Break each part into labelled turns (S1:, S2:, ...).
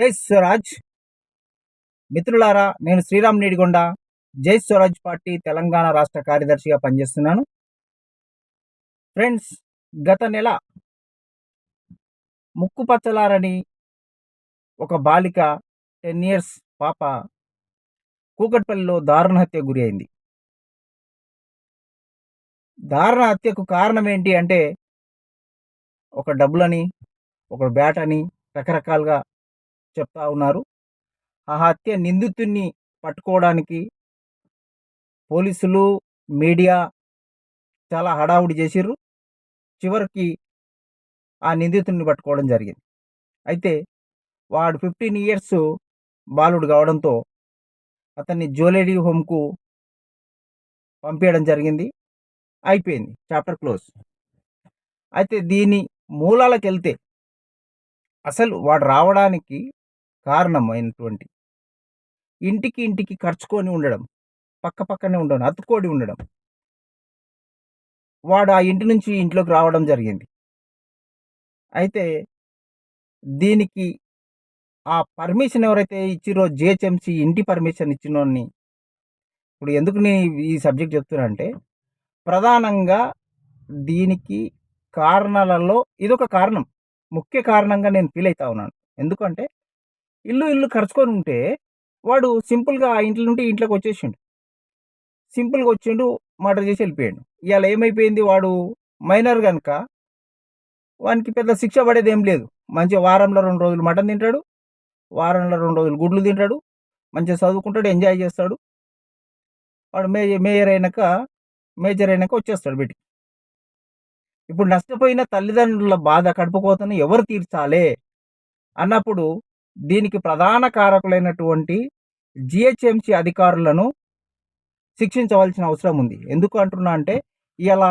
S1: జై స్వరాజ్. మిత్రులారా నేను శ్రీరామ్ నీడిగొండ జై స్వరాజ్ పార్టీ తెలంగాణ రాష్ట్ర కార్యదర్శిగా పనిచేస్తున్నాను. ఫ్రెండ్స్ గత నెల ముక్కుపచ్చలారని ఒక బాలిక టెన్ ఇయర్స్ పాప కూకట్పల్లిలో దారుణ హత్య గురి అయింది. దారుణ హత్యకు కారణం ఏంటి అంటే ఒక డబ్బులని ఒక బ్యాట్ అని రకరకాలుగా చెప్తా ఉన్నారు. ఆ హత్య నిందితుడిని పట్టుకోవడానికి పోలీసులు మీడియా చాలా హడావుడి చేసిర్రు. చివరికి ఆ నిందితుడిని పట్టుకోవడం జరిగింది. అయితే వాడు ఫిఫ్టీన్ ఇయర్స్ బాలుడు కావడంతో అతన్ని జ్యువెలరీ హోమ్కు పంపించడం జరిగింది. అయిపోయింది. Chapter close. అయితే దీని మూలాలకు వెళ్తే అసలు వాడు రావడానికి కారణమైనటువంటి ఇంటికి ఇంటికి ఖర్చుకొని ఉండడం పక్క పక్కనే ఉండడం అతుక్కోడి ఉండడం. వాడు ఆ ఇంటి నుంచి ఇంట్లోకి రావడం జరిగింది. అయితే దీనికి ఆ పర్మిషన్ ఎవరైతే ఇచ్చిరో జిహెచ్ఎంసి ఇంటి పర్మిషన్ ఇచ్చినోని ఇప్పుడు ఎందుకు నేను ఈ సబ్జెక్ట్ చెప్తున్నా అంటే ప్రధానంగా దీనికి కారణాలలో ఇదొక కారణం. ముఖ్య కారణంగా నేను ఫీల్ అవుతా ఉన్నాను. ఎందుకంటే ఇల్లు ఇల్లు ఖర్చుకొని ఉంటే వాడు సింపుల్గా ఆ ఇంట్లో నుండి ఇంట్లోకి వచ్చేసిండు. సింపుల్గా వచ్చిండు మర్డర్ చేసి వెళ్ళిపోయాడు. ఇవాళ ఏమైపోయింది? వాడు మైనర్ కనుక వానికి పెద్ద శిక్ష పడేది ఏం లేదు. మంచిగా వారంలో రెండు రోజులు మటన్ తింటాడు వారంలో రెండు రోజులు గుడ్లు తింటాడు మంచిగా చదువుకుంటాడు ఎంజాయ్ చేస్తాడు. వాడు మే మేయర్ అయినాక మేజర్ అయినాక వచ్చేస్తాడు బయటికి. ఇప్పుడు నష్టపోయిన తల్లిదండ్రుల బాధ కడుపుకోతను ఎవరు తీర్చాలి? అన్నప్పుడు దీనికి ప్రధాన కారకులైనటువంటి జిహెచ్ఎంసి అధికారులను శిక్షించవలసిన అవసరం ఉంది. ఎందుకు అంటున్నా అంటే ఇలా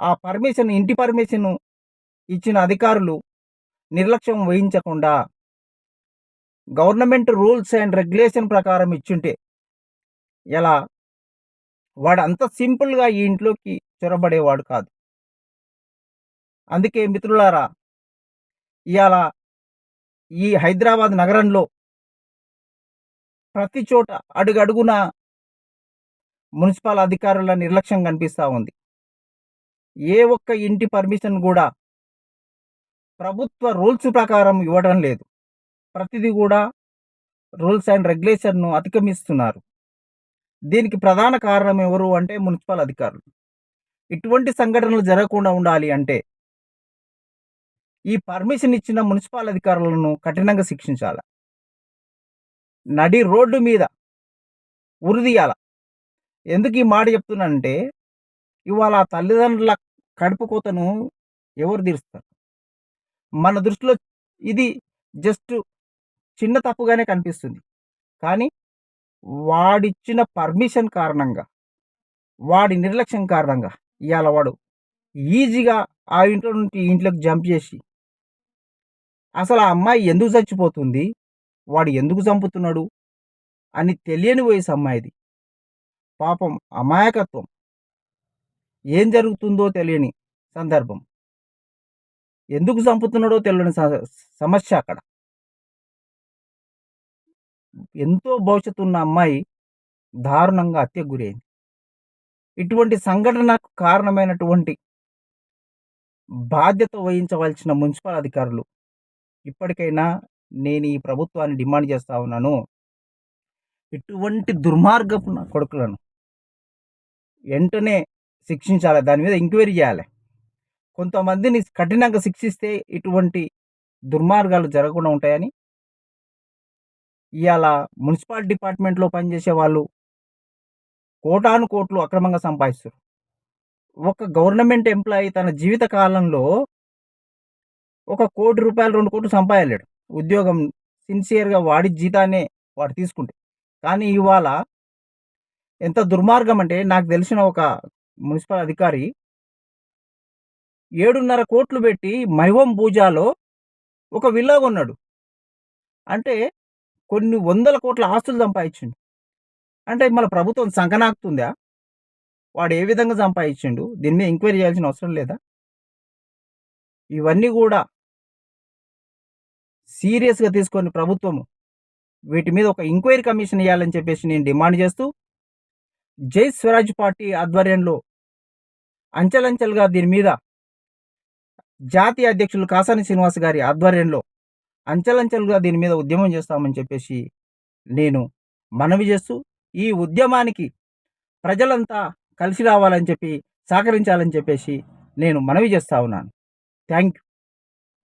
S1: ఆ పర్మిషన్ ఇంటి పర్మిషన్ ఇచ్చిన అధికారులు నిర్లక్ష్యం వహించకుండా గవర్నమెంట్ రూల్స్ అండ్ రెగ్యులేషన్ ప్రకారం ఇచ్చుంటే ఎలా? వాడు అంత సింపుల్గా ఈ ఇంట్లోకి చొరబడేవాడు కాదు. అందుకే మిత్రులారా ఇవాళ ఈ హైదరాబాద్ నగరంలో ప్రతి చోట అడుగడుగున మున్సిపల్ అధికారుల నిర్లక్ష్యం కనిపిస్తూ ఉంది. ఏ ఒక్క ఇంటి పర్మిషన్ కూడా ప్రభుత్వ రూల్స్ ప్రకారం ఇవ్వడం లేదు. ప్రతిదీ కూడా రూల్స్ అండ్ రెగ్యులేషన్ను అతిక్రమిస్తున్నారు. దీనికి ప్రధాన కారణం ఎవరు అంటే మున్సిపల్ అధికారులు. ఇటువంటి సంఘటనలు జరగకుండా ఉండాలి అంటే ఈ పర్మిషన్ ఇచ్చిన మున్సిపల్ అధికారులను కఠినంగా శిక్షించాలి. నడి రోడ్డు మీద ఉరిదీయాల ఎందుకు ఈ మాట చెప్తున్నానంటే ఇవాళ తల్లిదండ్రుల కడుపు కోతను ఎవరు తీరుస్తారు? మన దృష్టిలో ఇది జస్ట్ చిన్న తప్పుగానే కనిపిస్తుంది. కానీ వాడిచ్చిన పర్మిషన్ కారణంగా వాడి నిర్లక్ష్యం కారణంగా ఇవాళ వాడు ఈజీగా ఆ ఇంట్లో నుండి ఇంట్లోకి జంప్ చేసి అసలు ఆ అమ్మాయి ఎందుకు చచ్చిపోతుంది? వాడు ఎందుకు చంపుతున్నాడు? అని తెలియని వయసు అమ్మాయిది. పాపం అమాయకత్వం. ఏం జరుగుతుందో తెలియని సందర్భం. ఎందుకు చంపుతున్నాడో తెలియని సమస్య అక్కడ. ఎంతో భవిష్యత్తు ఉన్న అమ్మాయి దారుణంగా హత్యకు గురైంది. ఇటువంటి సంఘటనకు కారణమైనటువంటి బాధ్యత వహించవలసిన మున్సిపల్ అధికారులు ఇప్పటికైనా నేను ఈ ప్రభుత్వాన్ని డిమాండ్ చేస్తూ ఉన్నాను. ఇటువంటి దుర్మార్గపు కొడుకులను వెంటనే శిక్షించాలి. దాని మీద ఎంక్వైరీ చేయాలి. కొంతమందిని కఠినంగా శిక్షిస్తే ఇటువంటి దుర్మార్గాలు జరగకుండా ఉంటాయని ఇవాళ మున్సిపల్ డిపార్ట్మెంట్లో పనిచేసే వాళ్ళు కోటాను కోట్లు అక్రమంగా సంపాదిస్తారు ఒక గవర్నమెంట్ ఎంప్లాయీ తన జీవిత కాలంలో ఒక కోటి రూపాయలు రెండు కోట్లు సంపాదలేడు ఉద్యోగం సిన్సియర్గా వాడి జీతాన్ని వాడు తీసుకుంటే. కానీ ఇవాళ ఎంత దుర్మార్గం అంటే నాకు తెలిసిన ఒక మున్సిపల్ అధికారి ఏడున్నర కోట్లు పెట్టి మైవం పూజాలో ఒక విల్లా కొన్నాడు. అంటే కొన్ని వందల కోట్ల ఆస్తులు సంపాదించిండు. అంటే మన ప్రభుత్వం సంకనాకుతుందా? వాడు ఏ విధంగా సంపాదించిండు? దీని మీద ఎంక్వైరీ చేయాల్సిన అవసరం లేదా? ఇవన్నీ కూడా సీరియస్గా తీసుకొని ప్రభుత్వము వీటి మీద ఒక ఎంక్వైరీ కమిషన్ ఇవ్వాలని చెప్పేసి నేను డిమాండ్ చేస్తూ జై స్వరాజ్ పార్టీ ఆధ్వర్యంలో అంచెలంచెలుగా దీని మీద జాతీయ అధ్యక్షులు కాసాని శ్రీనివాస్ గారి ఆధ్వర్యంలో అంచెలంచెలుగా దీని మీద ఉద్యమం చేస్తామని చెప్పేసి నేను మనవి చేస్తూ ఈ ఉద్యమానికి ప్రజలంతా కలిసి రావాలని చెప్పి సహకరించాలని చెప్పేసి నేను మనవి చేస్తా ఉన్నాను. Thank you